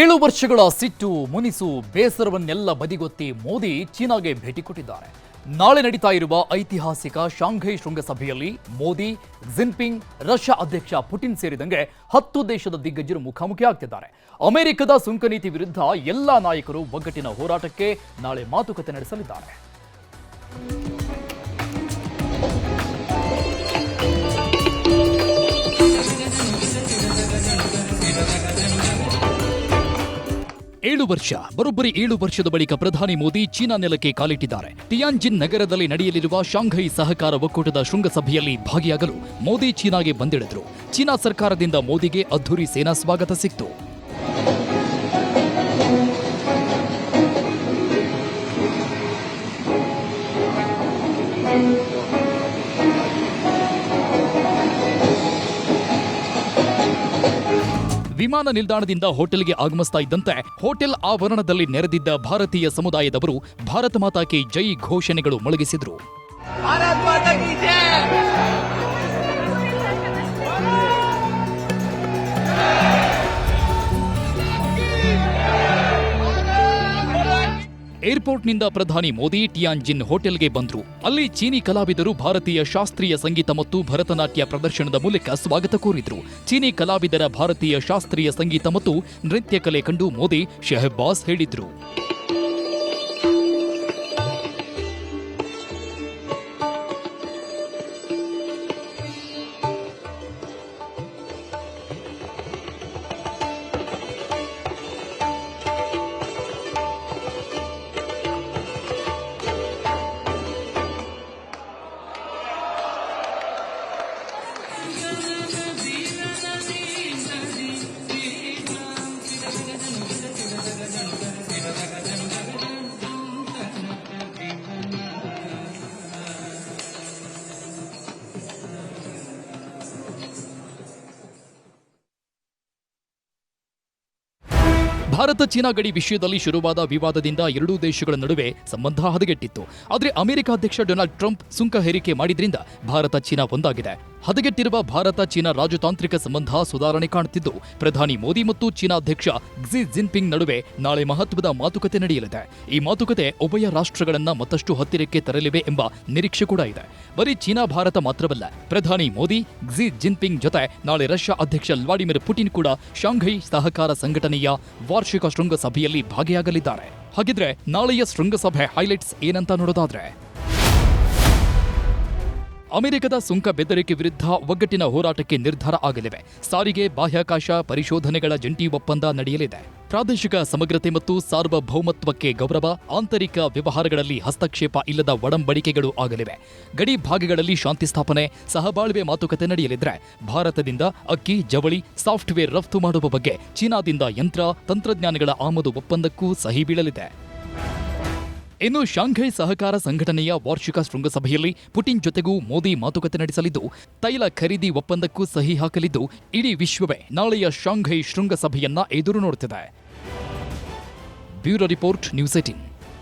ಏಳು ವರ್ಷಗಳ ಸಿಟ್ಟು, ಮುನಿಸು, ಬೇಸರವನ್ನೆಲ್ಲ ಬದಿಗೊತ್ತಿ ಮೋದಿ ಚೀನಾಗೆ ಭೇಟಿ ಕೊಟ್ಟಿದ್ದಾರೆ. ನಾಳೆ ನಡೀತಾ ಇರುವ ಐತಿಹಾಸಿಕ ಶಾಂಘೈ ಶೃಂಗಸಭೆಯಲ್ಲಿ ಮೋದಿ, ಜಿನ್ಪಿಂಗ್, ರಷ್ಯಾ ಅಧ್ಯಕ್ಷ ಪುಟಿನ್ ಸೇರಿದಂತೆ ಹತ್ತು ದೇಶದ ದಿಗ್ಗಜರು ಮುಖಾಮುಖಿ ಆಗ್ತಿದ್ದಾರೆ. ಅಮೆರಿಕದ ಸುಂಕ ನೀತಿ ವಿರುದ್ಧ ಎಲ್ಲ ನಾಯಕರು ಒಗ್ಗಟ್ಟಿನ ಹೋರಾಟಕ್ಕೆ ನಾಳೆ ಮಾತುಕತೆ ನಡೆಸಲಿದ್ದಾರೆ. ಏಳು ವರ್ಷ. ಬರೋಬ್ಬರಿ ಏಳು ವರ್ಷದ ಬಳಿಕ ಪ್ರಧಾನಿ ಮೋದಿ ಚೀನಾ ನೆಲಕ್ಕೆ ಕಾಲಿಟ್ಟಿದ್ದಾರೆ. ಟಿಯಾನ್ಜಿನ್ ನಗರದಲ್ಲಿ ನಡೆಯಲಿರುವ ಶಾಂಘೈ ಸಹಕಾರ ಒಕ್ಕೂಟದ ಶೃಂಗಸಭೆಯಲ್ಲಿ ಭಾಗಿಯಾಗಲು ಮೋದಿ ಚೀನಾಗೆ ಬಂದಿಳಿದ್ರು. ಚೀನಾ ಸರ್ಕಾರದಿಂದ ಮೋದಿಗೆ ಅದ್ಧೂರಿ ಸೇನಾ ಸ್ವಾಗತ ಸಿಕ್ತು. ವಿಮಾನ ನಿಲ್ದಾಣದಿಂದ ಹೋಟೆಲ್ಗೆ ಆಗಮಿಸ್ತಾ ಇದ್ದಂತೆ ಹೋಟೆಲ್ ಆವರಣದಲ್ಲಿ ನೆರೆದಿದ್ದ ಭಾರತೀಯ ಸಮುದಾಯದವರು ಭಾರತ ಮಾತಾಕೆ ಜೈ ಘೋಷಣೆಗಳು ಮೊಳಗಿಸಿದ್ರು. ಏರ್ಪೋರ್ಟ್ನಿಂದ ಪ್ರಧಾನಿ ಮೋದಿ ಟಿಯಾನ್ಜಿನ್ ಹೋಟೆಲ್ಗೆ ಬಂದ್ರು. ಅಲ್ಲಿ ಚೀನಿ ಕಲಾವಿದರು ಭಾರತೀಯ ಶಾಸ್ತ್ರೀಯ ಸಂಗೀತ ಮತ್ತು ಭರತನಾಟ್ಯ ಪ್ರದರ್ಶನದ ಮೂಲಕ ಸ್ವಾಗತ ಕೋರಿದ್ರು. ಚೀನಿ ಕಲಾವಿದರ ಭಾರತೀಯ ಶಾಸ್ತ್ರೀಯ ಸಂಗೀತ ಮತ್ತು ನೃತ್ಯ ಕಲೆ ಕಂಡು ಮೋದಿ ಶೆಹಬ್ಬಾಸ್ ಹೇಳಿದ್ರು. ಭಾರತ ಚೀನಾ ಗಡಿ ವಿಷಯದಲ್ಲಿ ಶುರುವಾದ ವಿವಾದದಿಂದ ಎರಡೂ ದೇಶಗಳ ನಡುವೆ ಸಂಬಂಧ ಹದಗೆಟ್ಟಿತ್ತು. ಆದರೆ ಅಮೆರಿಕ ಅಧ್ಯಕ್ಷ ಡೊನಾಲ್ಡ್ ಟ್ರಂಪ್ ಸುಂಕ ಹೇರಿಕೆ ಮಾಡಿದ್ರಿಂದ ಭಾರತ ಚೀನಾ ಒಂದಾಗಿದೆ. ಹದಗೆಟ್ಟಿರುವ ಭಾರತ, ಚೀನಾ ರಾಜತಾಂತ್ರಿಕ ಸಂಬಂಧ ಸುಧಾರಣೆ ಕಾಣುತ್ತಿದ್ದು, ಪ್ರಧಾನಿ ಮೋದಿ ಮತ್ತು ಚೀನಾ ಅಧ್ಯಕ್ಷ ಕ್ಸಿ ಜಿನ್ಪಿಂಗ್ ನಡುವೆ ನಾಳೆ ಮಹತ್ವದ ಮಾತುಕತೆ ನಡೆಯಲಿದೆ. ಈ ಮಾತುಕತೆ ಉಭಯ ರಾಷ್ಟ್ರಗಳನ್ನ ಮತ್ತಷ್ಟು ಹತ್ತಿರಕ್ಕೆ ತರಲಿವೆ ಎಂಬ ನಿರೀಕ್ಷೆ ಕೂಡ ಇದೆ. ಬರೀ ಚೀನಾ, ಭಾರತ ಮಾತ್ರವಲ್ಲ, ಪ್ರಧಾನಿ ಮೋದಿ ಕ್ಸಿ ಜಿನ್ಪಿಂಗ್ ಜೊತೆ ನಾಳೆ ರಷ್ಯಾ ಅಧ್ಯಕ್ಷ ವ್ಲಾಡಿಮಿರ್ ಪುಟಿನ್ ಕೂಡ ಶಾಂಘೈ ಸಹಕಾರ ಸಂಘಟನೆಯ ವಾರ್ಷಿಕ ಶೃಂಗಸಭೆಯಲ್ಲಿ ಭಾಗಿಯಾಗಲಿದ್ದಾರೆ. ಹಾಗಿದ್ರೆ ನಾಳೆಯ ಶೃಂಗಸಭೆ ಹೈಲೈಟ್ಸ್ ಏನಂತ ನೋಡೋದಾದ್ರೆ ಅಮೆರಿಕದ ಸುಂಕ ಬೆದರಿಕೆ ವಿರುದ್ಧ ಒಗ್ಗಟ್ಟಿನ ಹೋರಾಟಕ್ಕೆ ನಿರ್ಧಾರ ಆಗಲಿವೆ. ಸಾರಿಗೆ, ಬಾಹ್ಯಾಕಾಶ ಪರಿಶೋಧನೆಗಳ ಜಂಟಿ ಒಪ್ಪಂದ ನಡೆಯಲಿದೆ. ಪ್ರಾದೇಶಿಕ ಸಮಗ್ರತೆ ಮತ್ತು ಸಾರ್ವಭೌಮತ್ವಕ್ಕೆ ಗೌರವ, ಆಂತರಿಕ ವ್ಯವಹಾರಗಳಲ್ಲಿ ಹಸ್ತಕ್ಷೇಪ ಇಲ್ಲದ ಒಡಂಬಡಿಕೆಗಳು ಆಗಲಿವೆ. ಗಡಿ ಭಾಗಗಳಲ್ಲಿ ಶಾಂತಿ ಸ್ಥಾಪನೆ, ಸಹಬಾಳ್ವೆ ಮಾತುಕತೆ ನಡೆಯಲಿದ್ರೆ, ಭಾರತದಿಂದ ಅಕ್ಕಿ, ಜವಳಿ, ಸಾಫ್ಟ್ವೇರ್ ರಫ್ತು ಮಾಡುವ ಬಗ್ಗೆ ಚೀನಾದಿಂದ ಯಂತ್ರ, ತಂತ್ರಜ್ಞಾನಗಳ ಆಮದು ಒಪ್ಪಂದಕ್ಕೂ ಸಹಿ ಬೀಳಲಿದೆ. ಇನ್ನು ಶಾಂಘೈ ಸಹಕಾರ ಸಂಘಟನೆಯ ವಾರ್ಷಿಕ ಶೃಂಗಸಭೆಯಲ್ಲಿ ಪುಟಿನ್ ಜೊತೆಗೂ ಮೋದಿ ಮಾತುಕತೆ ನಡೆಸಲಿದ್ದು, ತೈಲ ಖರೀದಿ ಒಪ್ಪಂದಕ್ಕೂ ಸಹಿ ಹಾಕಲಿದ್ದು, ಇಡೀ ವಿಶ್ವವೇ ನಾಳೆಯ ಶಾಂಘೈ ಶೃಂಗಸಭೆಯನ್ನ ಎದುರು ನೋಡುತ್ತಿದೆ. Bureau report, news eighteen